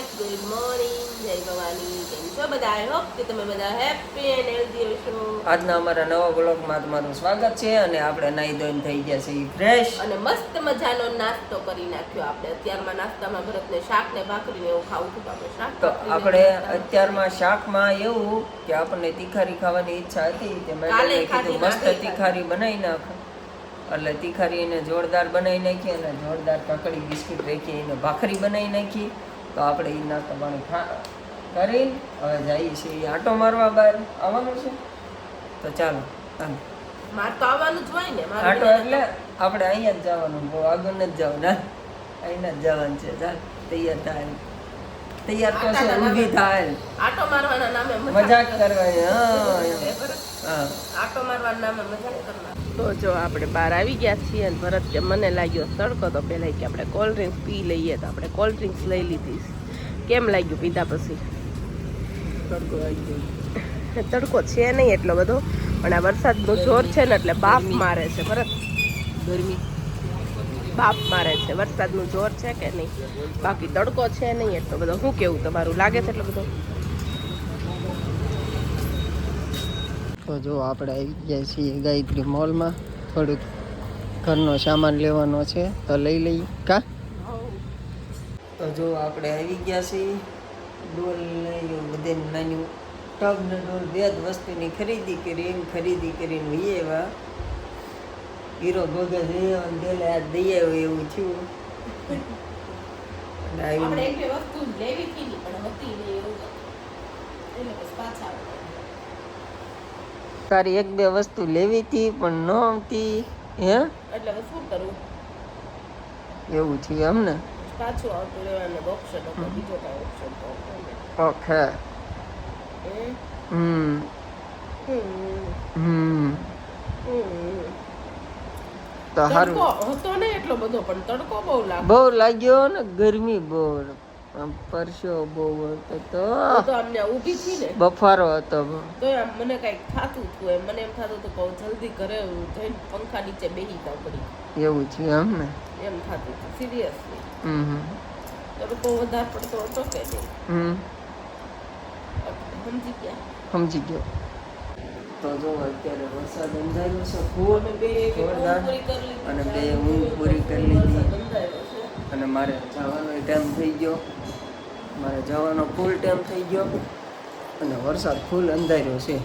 Guys good morning જય ભવાની. કેમ છો બધા? આઈ હોપ કે તમે બધા હેપી એન્ડ હેલ્ધી હશો. આજના અમારા નવા બ્લોગમાં તમારું સ્વાગત છે અને આપણે નાઈ ધોઈને થઈ ગયા છીએ ફ્રેશ અને મસ્ત મજાનો નાસ્તો કરી નાખ્યો આપણે. અત્યારમાં નાસ્તામાં ભરતને શાક ને ભાખરી ને એવું ખાવું હતું આપણે શાક તો આપણે અત્યારમાં શાકમાં એવું કે આપણને તીખારી ખાવાની ઈચ્છા હતી કે મેં કીધું મસ્ત તીખારી બનાવી નાખ. એટલે તીખારી એને જોરદાર બનાવી નાખી અને જોરદાર કાકડી બિસ્કિટ રાખી એને ભાખરી બનાવી નાખી. તો આપણે એ નાસ્તો પાણી કરીને હવે જઈએ છીએ આટો મારવા બહાર. આવવાનું છે? તો ચાલો ચાલો મારે તો આવવાનું જ હોય ને આટો એટલે આપણે અહીંયા જ જવાનું બહુ આગળ જ જવાનું. ના અહીંયા જ જવાનું છે. ચાલ તૈયાર થાય. તૈયાર તો છે ઊભી થાય. આટો મારવાના નામે મજાક કરવાની હા આટો મારવાના નામે મજાક કરવા તો જો આપણે બહાર આવી ગયા છીએ અને ભરત કે મને લાગ્યો તડકો તો પહેલાં કે આપણે કોલ્ડ ડ્રિંક્સ પી લઈએ તો આપણે કોલ્ડ ડ્રિંક્સ લઈ લીધી. કેમ લાગ્યું પીધા પછી? તડકો આવી ગયો. તડકો છે નહીં એટલો બધો પણ આ વરસાદનો જોર છે ને એટલે બાપ મારે છે ભરત. ગરમી. બાપ મારે છે વરસાદનું જોર છે કે નહીં? બાકી તડકો છે નહીં એટલો બધો. શું કેવું તમારું? લાગે છે એટલો બધો? તો જો આપણે આવી ગયા છીએ ગાયત્રી મોલમાં. થોડુંક ઘરનો સામાન લેવાનો છે, તો લઈ લઈએ. કા? તો જો આપણે આવી ગયા છીએ. ડોલ લઈ બધે નાની ટબ ને ડોલ બે જ વસ્તુની ખરીદી કરી, એમ ખરીદી કરીને લઈએ એવા હીરો ભગત એ પેલે આ દઈ આવ્યો એવું થયું. અને વસ્તુ લેવી પણ હતી એટલે પછી પાછા તારી એક બે વસ્તુ લેવી હતી પણ ન આવતી. હે? એટલે શું કરું એવું છે એમ ને? પાછું આવતું રહેવાનું ઓપ્શન હતો બીજો કાંઈ ઓપ્શન તો ઓકે. હમ. હમ. તો સારું તડકો હતો ને એટલો બધો પણ તડકો બહુ લાગ્યો. બહુ લાગ્યો ને ગરમી બહુ. પરસો બહુ હતો તો. તો અમને ઊભી થી ને. બફારો હતો તો મને કઈ થાતું હતું એમ. મને એમ થાતું હતું કે જલ્દી ઘરે જઈને પંખા નીચે બેહી જાઉં પડી એવું છે એમ ને? એમ થાતું હતું સિરિયસલી હમ હમ. બહુ વધારે પડતો હતો કે નહીં? હમ. સમજી ગયા? સમજી ગયો. તો જો અત્યારે વરસાદ અંધાર્યો છે ફૂલ અમે બે એક જોરદાર ઊંઘ પૂરી કરી લીધી. અને બે ઊંઘ પૂરી કરી લીધી વરસાદ બંધાયો છે. અને મારે જવાનો ટાઈમ થઈ ગયો. મારે જવાનો ફૂલ ટાઈમ થઈ ગયો અને વરસાદ ફૂલ અંધાર્યો છે.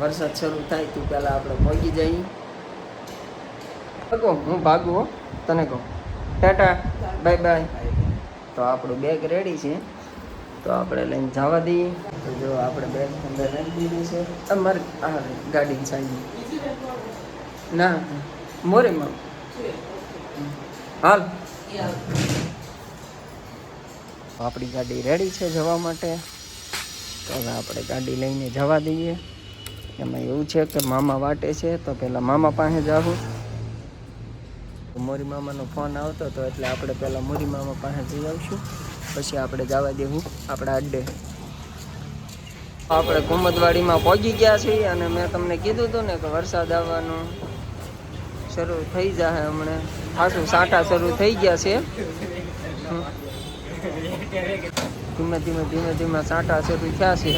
વરસાદ શરૂ થાય તો પહેલાં આપણે પહોંચી જઈએ. ભાગો, હું ભાગું હો, તને કહું. ટાટા બાય બાય તો આપણું બેગ રેડી છે. તો આપણે લઈને જવા દઈએ. તો જો આપણે બેગ અંદર રાખી દીધું છે. અમારે આ ગાડી સાઈડ ના મોરેમાં હાલ. આપણી ગાડી રેડી છે જવા માટે. તો હવે આપણે ગાડી લઈને જવા દઈએ. એમાં એવું છે કે મામા વાટે છે, તો પહેલાં મામા પાસે જાવું મોરી મામાનો ફોન આવતો હતો એટલે આપણે પહેલાં મોરી મામા પાસે જઈ આવશું. પછી આપણે જવા દેવું આપણા અડ્ડે. આપણે કુમદવાડીમાં પહોંચી ગયા છીએ અને મેં તમને કીધું હતું ને કે વરસાદ આવવાનું. શરૂ થઈ જાય હમણાં. ખાસું સાંટા શરૂ થઈ ગયા છે. ધીમે ધીમે ધીમે ધીમે સાંટા શરૂ થયા છે.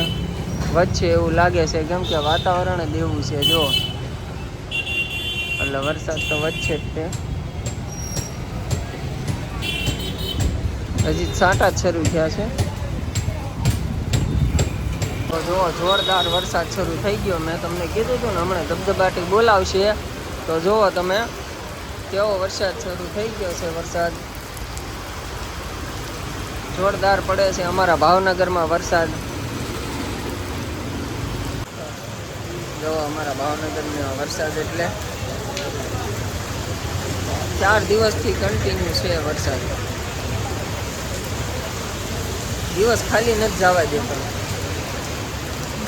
વચ્ચે એવું લાગે છે, કેમ કે વાતાવરણ એવું છે, જો. એટલે વરસાદ તો વચ્ચે જ તે. હજી સાંટા જ શરૂ થયા છે. તો જો જોરદાર વરસાદ શરૂ થઈ ગયો. મેં તમને કીધું હતું ને હમણાં ધબધબાટી બોલાવશે. તો જુઓ તમે, કેવો વરસાદ શરૂ થઈ ગયો છે વરસાદ. જોરદાર પડે છે અમારા ભાવનગરમાં વરસાદ. જો અમારા ભાવનગરમાં વરસાદ એટલે ચાર દિવસથી કન્ટિન્યુ છે વરસાદ. દિવસ ખાલી નથી જવા દેતો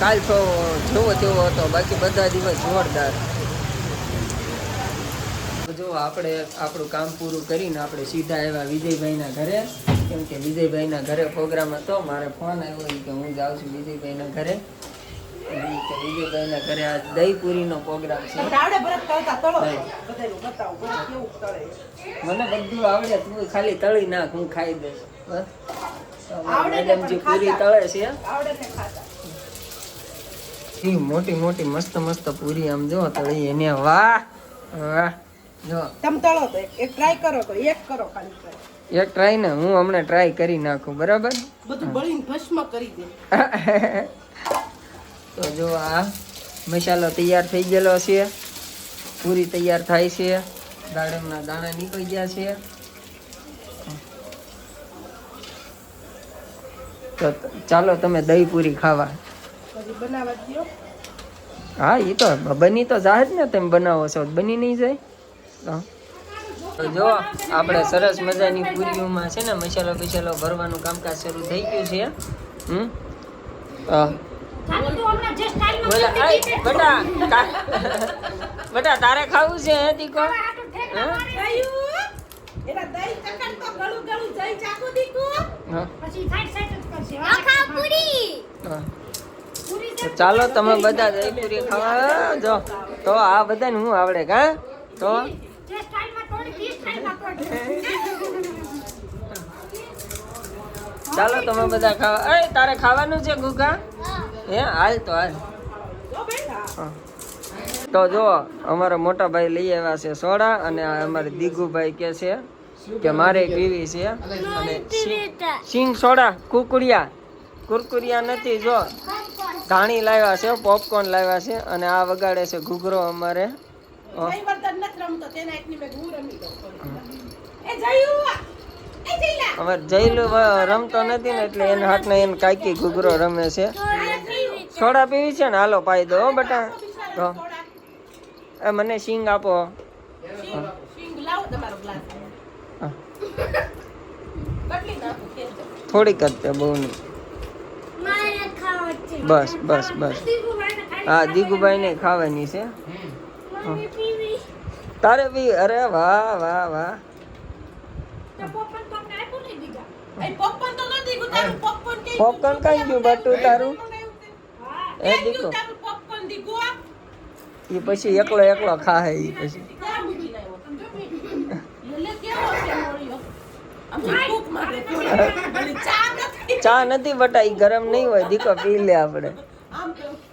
કાલ તો જેવો તેવો હતો, બાકી બધા દિવસ જોરદાર. તો આપણે આપણું કામ પૂરું કરીને આપણે સીધા એવા વિજયભાઈના ઘરે. કેમ કે વિજયભાઈના ઘરે પ્રોગ્રામ હતો મારે ફોન આવ્યો કે હું જાઉં છું વિજયભાઈના ઘરે. વિજયભાઈના ઘરે આજ દહીં પૂરીનો પ્રોગ્રામ છે. મને બધું આવડે તું ખાલી તળી નાખ હું ખાઈ દઈશ. બસ. આવડે ને મેડમ જે પણ પૂરી તળે છે. મોટી મોટી મસ્ત મસ્ત પૂરી આમ જો તળી એને વાહ વાહ. તમે તળો તો એક- ટ્રાય કરો તો એક કરો ખાલી. એક ટ્રાય ને હું હમણાં ટ્રાય કરી નાખું બરાબર? બધું બળીને ભસ્મ કરી દે. તો જો આ મસાલો તૈયાર થઈ ગયેલો છે. પૂરી તૈયાર થાય છે. દાડમના દાણા નીકળી ગયા છે. તો ચાલો તમે દહીં પૂરી ખાવા. હા એ તો બની તો જાહેર ને તમે બનાવો છો. બની નહીં જાય. તો તો જો આપણે સરસ મજાની પૂરીઓમાં છે ને મસાલો બસાલો ભરવાનું કામકાજ શરૂ થઈ ગયું છે. હમ? બેટા બેટા તારે ખાવું છે હે દીકુ? ચાલો તમે બધા દહીં પૂરી ખાવા જો. તો આ બધાને હું આવડે કા? તો? ચાલો તમે બધા ખાવા અરે, તારે ખાવાનું છે ગુગા? હે, હાલ તો હાલ. તો જો, અમારા મોટા ભાઈ લઈ આવ્યા છે સોડા અને અમારે દીગુભાઈ કે છે કે મારે પીવી છે અને સિંગ સોડા કુકુડિયા કુરકુરિયા નથી, જો. ધાણી લાવ્યા છે પોપકોર્ન લાવ્યા છે અને આ વગાડે છે ઘૂઘરો અમારે. અ, વર્તન નથી રમતો તેના એકની મેં હું રમી દઉં એ જયું એ જઈલા અમારે જયલું રમતો નથી ને એટલે એને હાથને એને કાકી ઘૂઘરો રમે છે. સોડા પીવી છે ને? હાલો પાઈ દો હો બેટા. તો એ મને સિંગ આપો. થોડીક જ તે બહુ નહીં. મારે ખાવા છે. બસ બસ બસ. હા દીગુભાઈ ને ખાવાની છે. તારે બી અરે વાહ વાહ વાહ. એ પોપકોર્ન કઈ ગયું બટુ તારું? એ એ દીકરો એ પછી એકલો એકલો ખાય એ પછી. ચા નથી બટા ઈ ગરમ નહીં હોય દીકો પી લે આપણે. આમ તો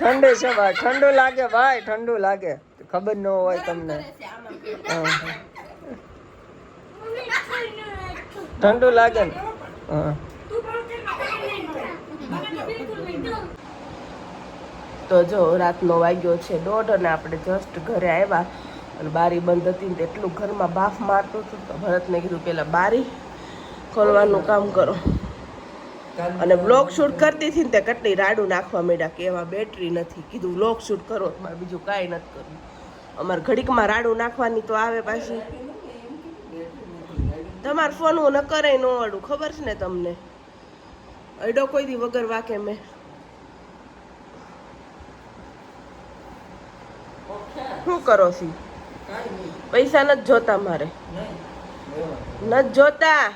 ઠંડુ છે ભાઈ. ઠંડુ લાગે ભાઈ ઠંડુ લાગે. ખબર ન હોય તમને. ઠંડુ લાગે ને. તો જો રાતનો વાગ્યો છે દોઢ અને આપણે જસ્ટ ઘરે આવ્યા અને બારી બંધ હતી ને તો એટલું ઘરમાં બાફ મારતું હતું તો ભરતને કીધું પેલા બારી ખોલવાનું કામ કરો. અને બ્લોગ શૂટ કરતી હતી ને તે કેટલી રાડું નાખવા માંડ્યા કે એમાં બેટરી નથી. કીધું બ્લોગ શૂટ કરો મારે બીજું કાંઈ નથી કરવું. અમારે ઘડીકમાં રાડું નાખવાની તો આવે પાછી. તમારો ફોન હું ન કરે ન અડું ખબર છે ને તમને? અડો કોઈ દી વગર વાકે મેં. શું કરો છી? પૈસા નથી જોતા મારે. નથી જોતા?